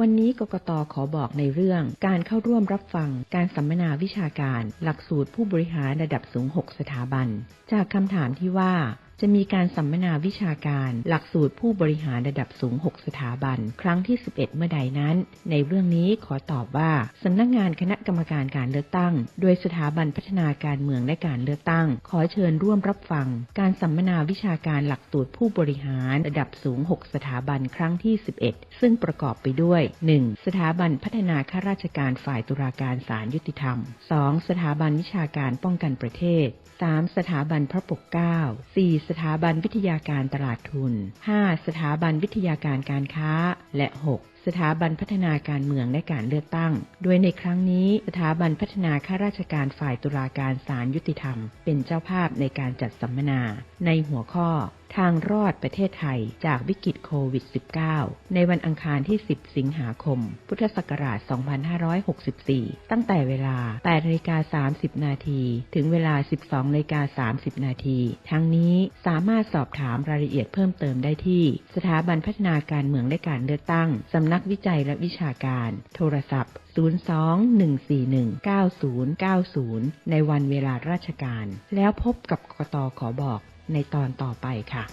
วันนี้กกตขอบอกในเรื่องการเข้าร่วมรับฟังการสัมมนาวิชาการ หลักสูตรผู้บริหารระดับสูง 6 สถาบัน จากคำถามที่ว่า จะมีการสัมมนาวิชาการ หลักสูตรผู้บริหารระดับสูง 6 สถาบัน ครั้งที่ 11 เมื่อใดนั้น ในเรื่องนี้ขอตอบว่าสำนักงานคณะกรรมการการเลือกตั้ง โดยสถาบันพัฒนาการเมืองและการเลือกตั้ง ขอเชิญร่วมรับฟัง การสัมมนาวิชาการหลักสูตรผู้บริหารระดับสูง 6 สถาบันครั้งที่ 11 ซึ่งประกอบไปด้วย 1. สถาบันพัฒนาข้าราชการฝ่ายตุลาการศาลยุติธรรม 2. สถาบันวิชาการป้องกันประเทศ 3. สถาบันพระปกเกล้า 4. สถาบันวิทยาการตลาดทุน 5. สถาบันวิทยาการการค้า และ 6. สถาบันพัฒนาการเมืองและการเลือกตั้ง โดยในครั้งนี้สถาบันพัฒนาข้าราชการฝ่ายตุลาการศาลยุติธรรม เป็นเจ้าภาพในการจัดสัมมนา ในหัวข้อ ทางรอดประเทศไทยจากวิกฤตโควิด -19 ในวันอังคารที่ 10 สิงหาคม พุทธศักราช 2564 ตั้งแต่เวลา8นาฬิกา30 นาที ถึงเวลา 12นาฬิกา30 นาที ทั้งนี้สามารถสอบถามรายละเอียดเพิ่มเติมได้ที่ สถาบันพัฒนาการเมืองและการเลือกตั้ง สำนักวิจัยและวิชาการ โทรศัพท์ 02-141-9090 ในวันเวลาราชการ แล้วพบกับกตขอบอกในตอนต่อไปค่ะ